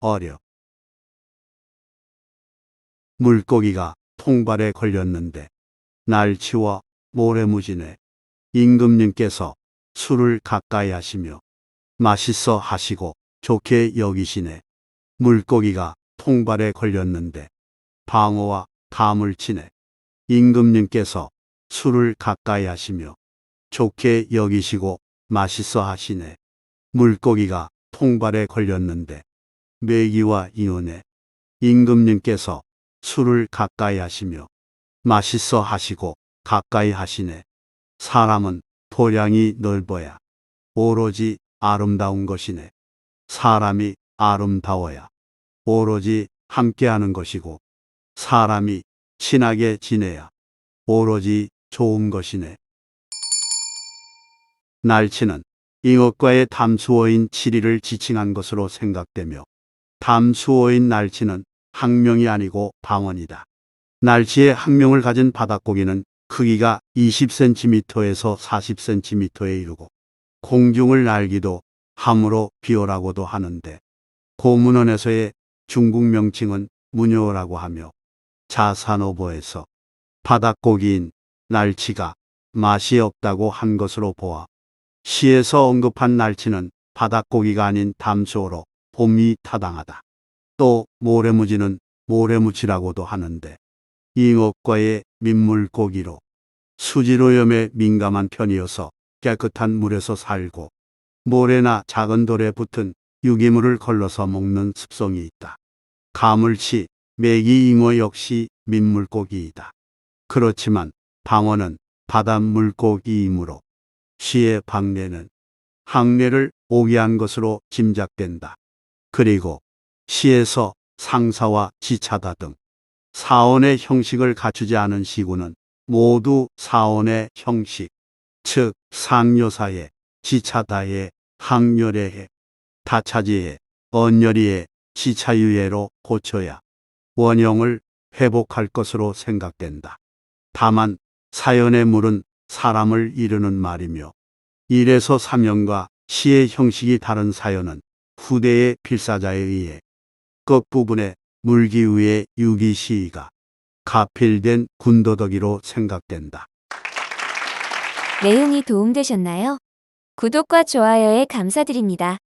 어려. 물고기가 통발에 걸렸는데 날치와 모래무지네. 임금님께서 술을 가까이 하시며 맛있어 하시고 좋게 여기시네. 물고기가 통발에 걸렸는데 방어와 감을 치네. 임금님께서 술을 가까이 하시며 좋게 여기시고 맛있어 하시네. 물고기가 통발에 걸렸는데 매기와 이혼에 임금님께서 술을 가까이 하시며 맛있어 하시고 가까이 하시네. 사람은 도량이 넓어야 오로지 아름다운 것이네. 사람이 아름다워야 오로지 함께하는 것이고 사람이 친하게 지내야 오로지 좋은 것이네. 날치는 잉어과의 담수어인 칠이를 지칭한 것으로 생각되며 담수어인 날치는 학명이 아니고 방언이다. 날치의 학명을 가진 바닷고기는 크기가 20cm에서 40cm에 이르고 공중을 날기도 함으로 비오라고도 하는데 고문원에서의 중국 명칭은 무녀라고 하며 자산어보에서 바닷고기인 날치가 맛이 없다고 한 것으로 보아 시에서 언급한 날치는 바닷고기가 아닌 담수어로 봄이 타당하다. 또 모래무지는 모래무치라고도 하는데 잉어과의 민물고기로 수질오염에 민감한 편이어서 깨끗한 물에서 살고 모래나 작은 돌에 붙은 유기물을 걸러서 먹는 습성이 있다. 가물치, 메기 잉어 역시 민물고기이다. 그렇지만 방어는 바닷물고기이므로 시의 방례는 항례를 오기한 것으로 짐작된다. 그리고 시에서 상사와 지차다 등 사원의 형식을 갖추지 않은 시구는 모두 사원의 형식, 즉 상요사의 지차다의 항렬의 다차지의 언열이의 지차유예로 고쳐야 원형을 회복할 것으로 생각된다. 다만 사연의 물은 사람을 이르는 말이며 일에서 사명과 시의 형식이 다른 사연은 후대의 필사자에 의해 끝부분에 물기 위에 유기시가 가필된 군더더기로 생각된다. 내용이 도움되셨나요? 구독과 좋아요에 감사드립니다.